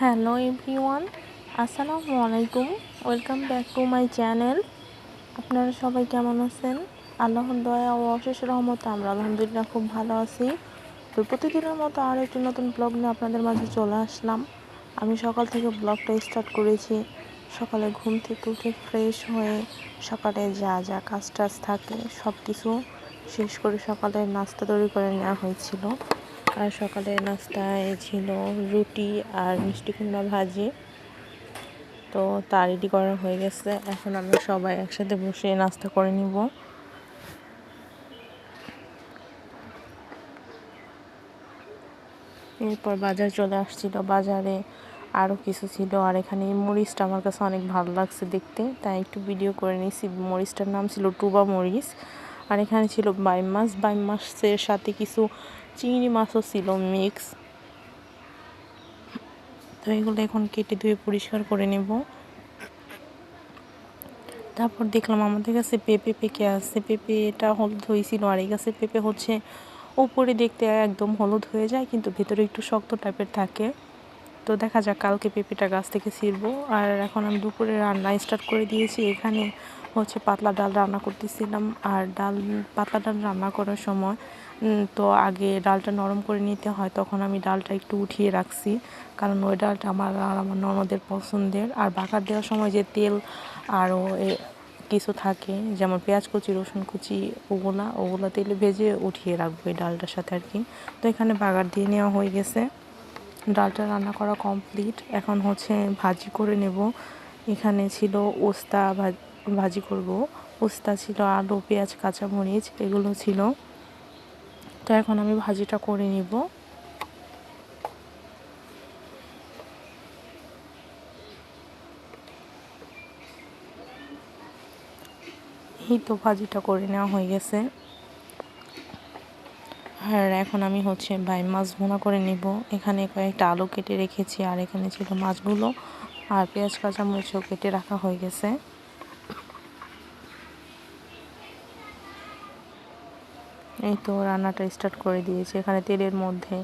Hello everyone, আসসালামু আলাইকুম। Welcome back to my channel. আপনারা সবাই কেমন আছেন? আল্লাহর দয়া ও অশেষ রহমত, আমরা আলহামদুলিল্লাহ খুব ভালো আছি। তো প্রতিদিনের মতো আর একটি নতুন ব্লগ নিয়ে আপনাদের মাঝে চলে আসলাম। আমি সকাল থেকে ব্লগটা স্টার্ট করেছি। সকালে ঘুম থেকে উঠে ফ্রেশ হয়ে সকালে যা যা কাজ টাজ থাকে সব কিছু শেষ করে সকালে নাস্তা তৈরি করে নেওয়া হয়েছিল। আর সকালে নাস্তায় ছিল রুটি আর মিষ্টি কুমড়া ভাজি। তো তা রেডি করা হয়ে গেছে। এখন আমরা সবাই একসাথে বসে নাস্তা করে নিব। এরপর বাজার চলে আসছিল। বাজারে আরও কিছু ছিল আর এখানে মরিচটা আমার কাছে অনেক ভালো লাগছে দেখতে। তাই একটু ভিডিও করে নিয়েছি মরিচটার নাম ছিল টুবা মরিচ। আর এখানে ছিল বাইম মাছ বাইম মাছের সাথে কিছু চিংড়ি মাছও ছিল মিক্স তো এগুলো এখন কেটে ধুয়ে পরিষ্কার করে নেব। তারপর দেখলাম আমাদের কাছে পেঁপে পেকে আসছে পেঁপে এটা হলুদ হয়েছিল আর এই গাছে পেঁপে হচ্ছে উপরে দেখতে একদম হলুদ হয়ে যায়, কিন্তু ভেতরে একটু শক্ত টাইপের থাকে। তো দেখা যাক, কালকে পেঁপেটা গাছ থেকে ছিঁড়বো। আর এখন আমি দুপুরে রান্না স্টার্ট করে দিয়েছি। এখানে হচ্ছে পাতলা ডাল রান্না করতেছিলাম। আর ডাল, পাতলা ডাল রান্না করার সময় তো আগে ডালটা নরম করে নিতে হয়। তখন আমি ডালটা একটু উঠিয়ে রাখছি। কারণ ওই ডালটা আমার আর আমার ননদের পছন্দের। আর বাগার দেওয়ার সময় যে তেল আরও কিছু থাকে, যেমন পেঁয়াজ কুচি, রসুন কুচি, ওগুলা, ওগুলো তেলে ভেজে উঠিয়ে রাখব এই ডালটার সাথে আর কি। তো এখানে বাগার দিয়ে নেওয়া হয়ে গেছে। ডালটা রান্না করা কমপ্লিট। এখন হচ্ছে ভাজি করে নেব। এখানে ছিল ওস্তা ভাজি করব। ওস্তা ছিল আলু, পেঁয়াজ, কাঁচামরিচ, এগুলো ছিল। তো এখন আমি ভাজিটা করে নিব। এই তো ভাজিটা করে নেওয়া হয়ে গেছে। আর এখন আমি হচ্ছে বাই মাছ ভোনা করে নিব। এখানে কয়েকটা আলু কেটে রেখেছি, আর এখানে ছিল মাছগুলো। আর পেঁয়াজ, কাঁচামরিচও কেটে রাখা হয়ে গেছে। এই তো রান্নাটা স্টার্ট করে দিয়েছি। এখানে তেলের মধ্যে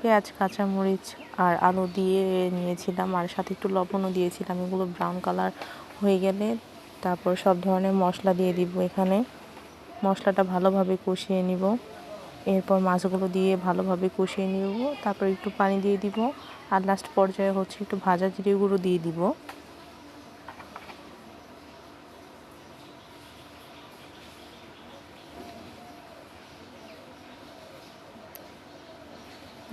পেঁয়াজ, কাঁচামরিচ আর আলু দিয়ে নিয়েছিলাম, আর সাথে একটু লবণও দিয়েছিলাম। এগুলো ব্রাউন কালার হয়ে গেলে তারপর সব ধরনের মশলা দিয়ে দিব এখানে। মশলাটা ভালোভাবে কষিয়ে নিব। এরপর মাছগুলো দিয়ে ভালোভাবে কষিয়ে নিব। তারপর একটু পানি দিয়ে দিব। আর লাস্ট পর্যায়ে হচ্ছে একটু ভাজা জিরে গুঁড়ো দিয়ে দিব।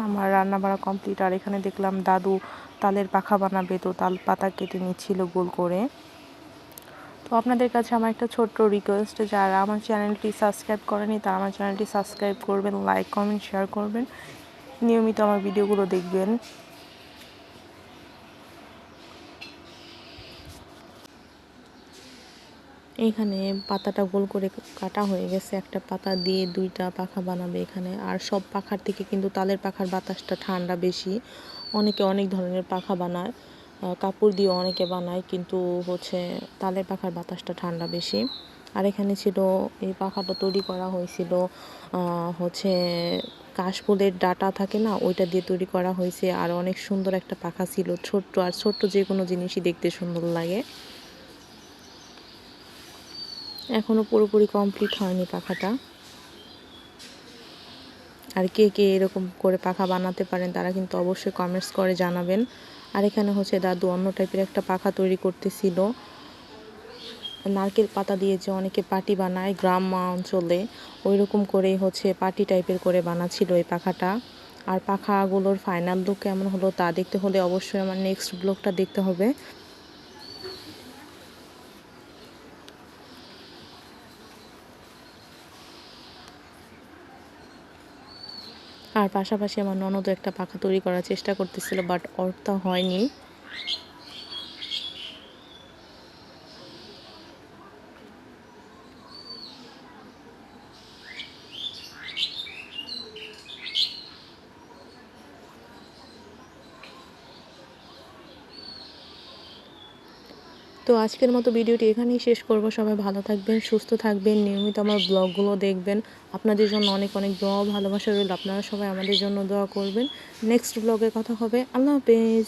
আমার রান্না বাড়া কমপ্লিট আর এখানে দেখলাম দাদু তালের পাখা বানাবে, তো তাল পাতা কেটে নিচ্ছিল গোল করে। তো আপনাদের কাছে আমার একটা ছোট্ট রিকোয়েস্ট যারা আমার চ্যানেলটি সাবস্ক্রাইব করেনি, তারা আমার চ্যানেলটি সাবস্ক্রাইব করবেন লাইক কমেন্ট শেয়ার করবেন। নিয়মিত আমার ভিডিওগুলো দেখবেন। এখানে পাতাটা গোল করে কাটা হয়ে গেছে। একটা পাতা দিয়ে দুইটা পাখা বানাবে এখানে। আর সব পাখার থেকে কিন্তু তালের পাখার বাতাসটা ঠান্ডা বেশি। অনেকে অনেক ধরনের পাখা বানায়। কাপড় দিয়ে অনেকে বানায়, কিন্তু হচ্ছে তালের পাখার বাতাসটা ঠান্ডা বেশি। আর এখানে ছিল, এই পাখাটা তৈরি করা হয়েছিল হচ্ছে কাশফুলের ডাটা থাকে না, ওইটা দিয়ে তৈরি করা হয়েছে। আর অনেক সুন্দর একটা পাখা ছিল, ছোট্ট, আর ছোট্ট যে কোনো জিনিসই দেখতে সুন্দর লাগে। এখনও পুরোপুরি কমপ্লিট হয়নি পাখাটা। আর কে কে এরকম করে পাখা বানাতে পারেন, তারা কিন্তু অবশ্যই কমেন্টস করে জানাবেন। আর এখানে হচ্ছে দাদু অন্য টাইপের একটা পাখা তৈরি করতেছিল। নারকেল পাতা দিয়ে যে অনেকে পাটি বানায় গ্রাম অঞ্চলে ওই রকম করেই হচ্ছে পাটি টাইপের করে বানাচ্ছিল এই পাখাটা। আর পাখাগুলোর ফাইনাল লুক কেমন হলো তা দেখতে হলে অবশ্যই আমার নেক্সট ব্লগটা দেখতে হবে। আর পাশাপাশি আমার ননদও একটা পাখা তৈরি করার চেষ্টা করতেছিল বাট অর্থ হয়নি। তো আজকের মতো ভিডিওটি এখানেই শেষ করব। সবাই ভালো থাকবেন, সুস্থ থাকবেন, নিয়মিত আমার ব্লগগুলো দেখবেন। আপনাদের জন্য অনেক অনেক দোয়া ভালোবাসা রইল। আপনারা সবাই আমাদের জন্য দোয়া করবেন। নেক্সট ব্লগে কথা হবে। আল্লাহ হাফেজ।